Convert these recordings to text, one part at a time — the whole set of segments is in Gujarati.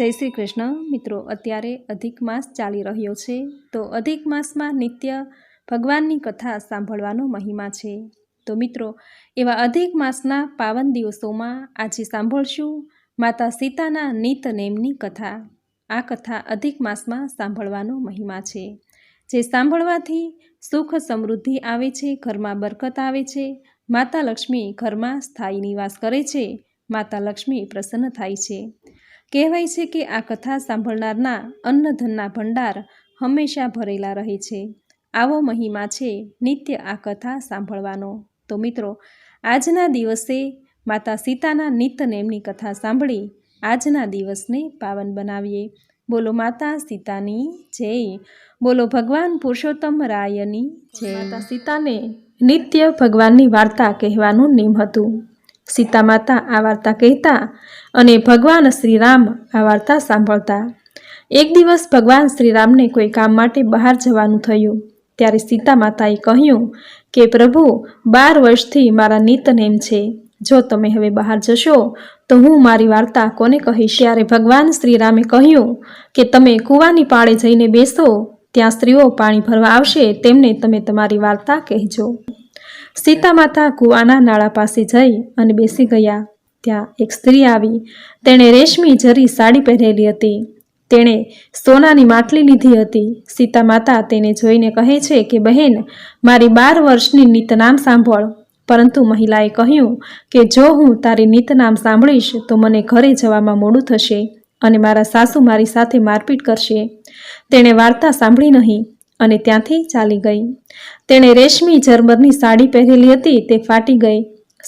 જય શ્રી કૃષ્ણ. મિત્રો, અત્યારે અધિક માસ ચાલી રહ્યો છે, તો અધિક માસમાં નિત્ય ભગવાનની કથા સાંભળવાનો મહિમા છે. તો મિત્રો, એવા અધિક માસના પાવન દિવસોમાં આજે સાંભળશું માતા સીતાના નિત નેમની કથા. આ કથા અધિક માસમાં સાંભળવાનો મહિમા છે. જે સાંભળવાથી સુખ સમૃદ્ધિ આવે છે, ઘરમાં બરકત આવે છે, માતા લક્ષ્મી ઘરમાં સ્થાયી નિવાસ કરે છે, માતા લક્ષ્મી પ્રસન્ન થાય છે. કહેવાય છે કે આ કથા સાંભળનારના અન્નધનના ભંડાર હંમેશા ભરેલા રહે છે. આવો મહિમા છે નિત્ય આ કથા સાંભળવાનો. તો મિત્રો, આજના દિવસે માતા સીતાના નિત્યનેમની કથા સાંભળી આજના દિવસને પાવન બનાવીએ. બોલો માતા સીતાની જય. બોલો ભગવાન પુરુષોત્તમ રાયની જય. માતા સીતાને નિત્ય ભગવાનની વાર્તા કહેવાનું નિયમ હતું. સીતા માતા આ વાર્તા કહેતા અને ભગવાન શ્રીરામ આ વાર્તા સાંભળતા. એક દિવસ ભગવાન શ્રીરામને કોઈ કામ માટે બહાર જવાનું થયું. ત્યારે સીતા માતાએ કહ્યું કે, પ્રભુ, બાર વર્ષથી મારા નિતનેમ છે. જો તમે હવે બહાર જશો, તો હું મારી વાર્તા કોને કહીશ? ત્યારે ભગવાન શ્રીરામે કહ્યું કે, તમે કૂવાની પાળે જઈને બેસો. ત્યાં સ્ત્રીઓ પાણી ભરવા આવશે. તેમને તમે તમારી વાર્તા કહેજો. સીતા માતા કૂવાના નાળા પાસે જઈ અને બેસી ગયા. ત્યાં એક સ્ત્રી આવી. તેણે રેશમી જરી સાડી પહેરેલી હતી. તેણે સોનાની માટલી લીધી હતી. સીતા માતા તેને જોઈને કહે છે કે, બહેન, મારી બાર વર્ષની નીતનામ સાંભળ. પરંતુ મહિલાએ કહ્યું કે, જો હું તારી નીતનામ સાંભળીશ, તો મને ઘરે જવામાં મોડું થશે અને મારા સાસુ મારી સાથે મારપીટ કરશે. તેણે વાર્તા સાંભળી નહીં. અને ત્યાંથી ચાલી ગઈ. તેણે રેશમી ઝરમરની સાડી પહેરેલી હતી, તે ફાટી ગઈ.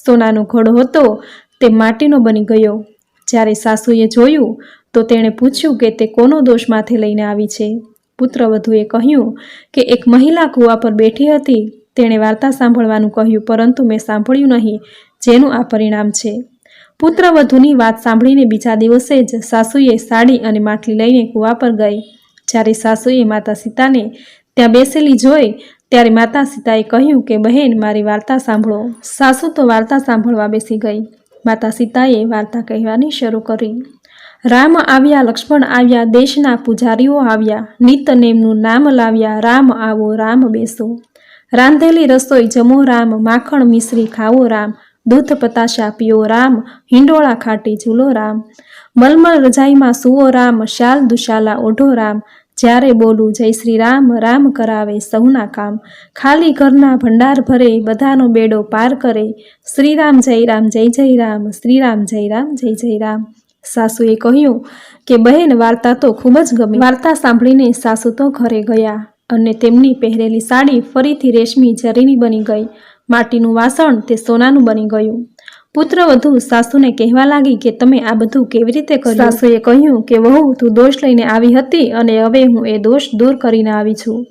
સોનાનો ઘોડો હતો, તે માટીનો બની ગયો. જ્યારે સાસુએ જોયું, તો તેણે પૂછ્યું કે તે કોનો દોષ માથે લઈને આવી છે? પુત્રવધુએ કહ્યું કે એક મહિલા કૂવા પર બેઠી હતી. તેણે વાર્તા સાંભળવાનું કહ્યું, પરંતુ મેં સાંભળ્યું નહીં, જેનું આ પરિણામ છે. પુત્રવધુની વાત સાંભળીને બીજા દિવસે જ સાસુએ સાડી અને માટલી લઈને કૂવા પર ગઈ. જ્યારે સાસુએ માતા સીતાને ત્યાં બેસેલી જોઈ ત્યારે માતા સીતાએ કહ્યું કે, બહેન, મારી વાર્તા સાંભળો. સાસુ તો વાર્તા સાંભળવા બેસી ગઈ. માતા સીતાએ વાર્તા કહેવાની શરૂ કરી. રામ આવ્યા, લક્ષ્મણ આવ્યા, દેશના પૂજારીઓ આવ્યા, નિતનેમનું નામ લાવ્યા, રામ આવો, રામ બેસો. રાંધેલી રસોઈ, જમો રામ, માખણ મિશ્રી, ખાવો રામ, દૂધ પતાશા પીઓ રામ, હિંડોળા ખાટી ઝૂલો રામ, મલમલ રજાઈમાં સુવો રામ, શાલ દુશાલા ઓઢો રામ જ્યારે બોલું, જય શ્રી રામ રામ કરાવે સૌના કામ. ખાલી ઘરના ભંડાર ભરે, બધાનો બેડો પાર કરે. શ્રીરામ જય રામ, જય જય રામ શ્રીરામ જય રામ, જય જય રામ. સાસુએ કહ્યું કે, બહેન, વાર્તા તો ખૂબ જ ગમી. વાર્તા સાંભળીને સાસુ તો ઘરે ગયા અને તેમની પહેરેલી સાડી ફરીથી રેશમી જરીની બની ગઈ. માટીનું વાસણ તે સોનાનું બની ગયું. પુત્રવધુ સાસુને કહેવા લાગી કે તમે આ બધું કેવી રીતે કર્યું? સાસુએ કહ્યું કે, વહુ, તું દોષ લઈને આવી હતી અને હવે હું એ દોષ દૂર કરીને આવી છું.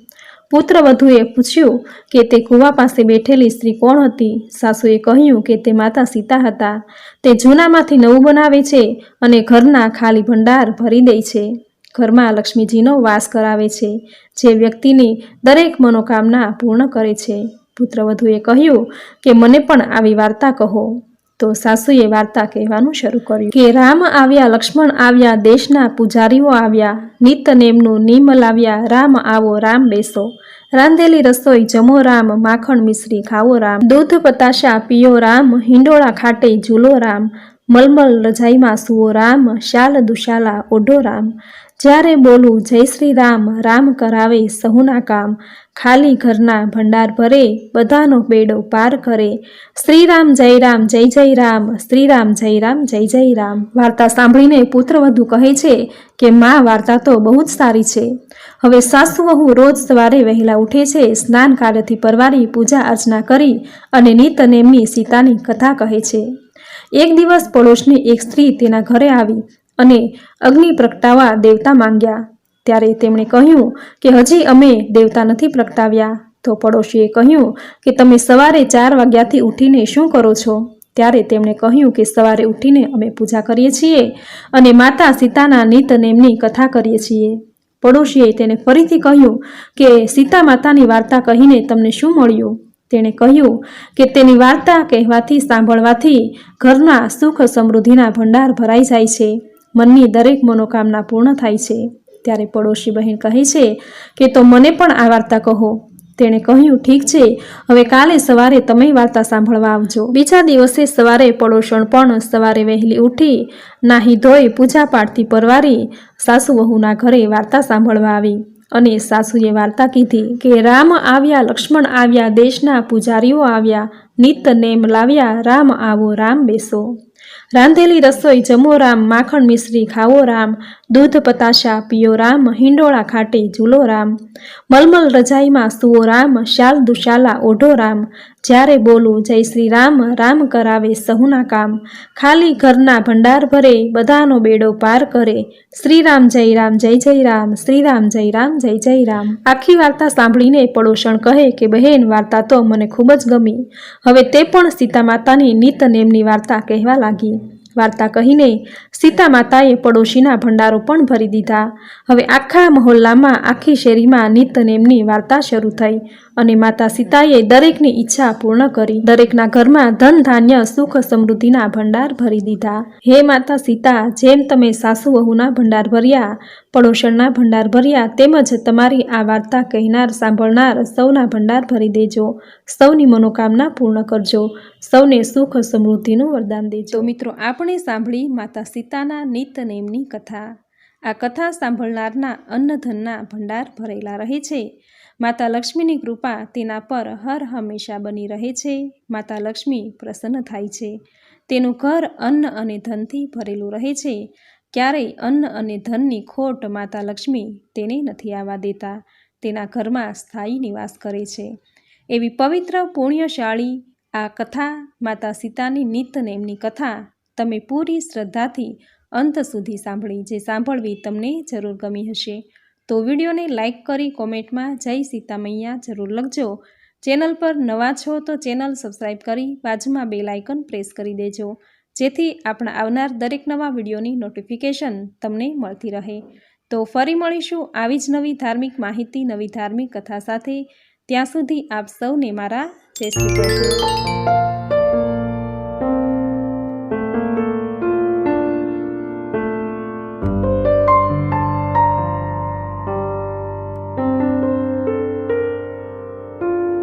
પુત્રવધુએ પૂછ્યું કે, તે કુવા પાસે બેઠેલી સ્ત્રી કોણ હતી? સાસુએ કહ્યું કે, તે માતા સીતા હતા. તે જૂનામાંથી નવું બનાવે છે અને ઘરના ખાલી ભંડાર ભરી દે છે. ઘરમાં લક્ષ્મીજીનો વાસ કરાવે છે, જે વ્યક્તિની દરેક મનોકામના પૂર્ણ કરે છે. પુત્રવધુએ કહ્યું કે, મને પણ આવી વાર્તા કહો. તો સાસુએ વાર્તા કહેવાનું શરૂ કર્યું કે રામ આવ્યા, લક્ષ્મણ આવ્યા, દેશના પૂજારીઓ આવ્યા, નિત નેમનું નિમ લાવ્યા, રામ આવો, રામ બેસો. રાંધેલી રસોઈ, જમો રામ, માખણ મિશ્રી, ખાવો રામ. દૂધ, પતાશા, પીઓ રામ, હિંડોળા ખાટે, ઝૂલો રામ. મલમલ રજાઈમાં સુવો રામ, શાલ દુશાલા ઓઢો રામ. જ્યારે બોલું, જય શ્રી રામ રામ કરાવે સહુના કામ, ખાલી ઘરના ભંડાર ભરે, બધાનો બેડો પાર કરે. શ્રીરામ, જય રામ, જય જય રામ, શ્રીરામ, જય રામ, જય જય રામ. વાર્તા સાંભળીને પુત્રવધુ કહે છે કે, માં, વાર્તા તો બહુ જ સારી છે. હવે સાસુ રોજ સવારે વહેલા ઉઠે છે, સ્નાન કાર્યથી પરવારી પૂજા અર્ચના કરી અને નિતનેમની સીતાની કથા કહે છે. એક દિવસ પડોશની એક સ્ત્રી તેના ઘરે આવી. અને અગ્નિ પ્રગટાવવા દેવતા માંગ્યા. ત્યારે તેમણે કહ્યું કે હજી અમે દેવતા નથી પ્રગટાવ્યા. તો પડોશીએ કહ્યું કે તમે સવારે ચાર વાગ્યાથી ઉઠીને શું કરો છો? ત્યારે તેમણે કહ્યું કે સવારે ઉઠીને અમે પૂજા કરીએ છીએ અને માતા સીતાના નિતનેમની કથા કરીએ છીએ. પડોશીએ તેને ફરીથી કહ્યું કે સીતા માતાની વાર્તા કહીને તમને શું મળ્યું? તેણે કહ્યું કે તેની વાર્તા કહેવાથી સાંભળવાથી ઘરના સુખ સમૃદ્ધિના ભંડાર ભરાઈ જાય છે. મનની દરેક મનોકામના પૂર્ણ થાય છે. ત્યારે પડોશી બહેન કહે છે કે, તો મને પણ આ વાર્તા કહો. તેણે કહ્યું, ઠીક છે. હવે કાલે સવારે તમે વાર્તા સાંભળવા આવજો. બીજા દિવસે સવારે પડોશણ પણ સવારે વહેલી ઉઠી નાહી ધોઈ પૂજા પાઠથી પરવારી સાસુ વહુના ઘરે વાર્તા સાંભળવા આવી અને સાસુએ વાર્તા કીધી કે, રામ આવ્યા, લક્ષ્મણ આવ્યા, દેશના પૂજારીઓ આવ્યા નિત નેમ લાવ્યા, રામ આવો, રામ બેસો. રાંધેલી રસોઈ જમો રામ માખણ મિશ્રી ખાવો રામ દૂધ, પતાશા પીઓ રામ હિંડોળા ખાટે ઝૂલો રામ મલમલ રજાઈમાં સુઓ રામ શાલ દુશાલા ઓઢો રામ જ્યારે બોલું, જય શ્રી રામ રામ કરાવે સહુના કામ. ખાલી ઘરના ભંડાર ભરે, બધાનો બેડો પાર કરે. શ્રી રામ જય રામ, જય જય રામ શ્રી રામ જય રામ, જય જય રામ. આખી વાર્તા સાંભળીને પડોશણ કહે કે, બહેન, વાર્તા તો મને ખૂબ જ ગમી. હવે તે પણ સીતા માતાની નિત નેમની વાર્તા કહેવા લાગી. વાર્તા કહીને સીતા માતાએ પડોશીના ભંડારો પણ ભરી દીધા. હવે આખા મહોલ્લામાં, આખી શેરીમાં નિતનેમની વાર્તા શરૂ થઈ. અને માતા સીતાએ દરેકની ઈચ્છા પૂર્ણ કરી. દરેકના ઘરમાં ધન, ધાન્ય, સુખ, સમૃદ્ધિના ભંડાર ભરી દીધા. હે માતા સીતા, જેમ તમે સાસુ વહુના ભંડાર ભર્યા, પડોશણના ભંડાર ભર્યા, તેમજ તમારી આ વાર્તા કહેનાર, સાંભળનાર સૌના ભંડાર ભરી દેજો. સૌની મનોકામના પૂર્ણ કરજો. સૌને સુખ, સમૃદ્ધિનું વરદાન દેજો. મિત્રો, આપણે સાંભળી માતા સીતાના નિત્યનેમની કથા. આ કથા સાંભળનારના અન્નધનના ભંડાર ભરેલા રહે છે. માતા લક્ષ્મીની કૃપા તેના પર હર હંમેશા બની રહે છે. માતા લક્ષ્મી પ્રસન્ન થાય છે. તેનું ઘર અન્ન અને ધનથી ભરેલું રહે છે. ક્યારેય અન્ન અને ધનની ખોટ માતા લક્ષ્મી તેને નથી આવવા દેતા. તેના ઘરમાં સ્થાયી નિવાસ કરે છે. એવી પવિત્ર પુણ્યશાળી આ કથા માતા સીતાની નિત્યનેમની કથા તમે પૂરી શ્રદ્ધાથી અંત સુધી સાંભળી જે સાંભળવી તમને જરૂર ગમી હશે. તો વિડીયોને લાઇક કરી કોમેન્ટમાં જય સીતામૈયા જરૂર લખજો. ચેનલ પર નવા છો તો ચેનલ સબસ્ક્રાઈબ કરી બાજુમાં બે લાઇકન પ્રેસ કરી દેજો. જેથી આપણા આવનાર દરેક નવા વિડીયોની નોટિફિકેશન તમને મળતી રહે. તો ફરી મળીશું આવી જ નવી ધાર્મિક માહિતી, નવી ધાર્મિક કથા સાથે. ત્યાં સુધી આપ સૌને મારા જય શ્રી કૃષ્ણ.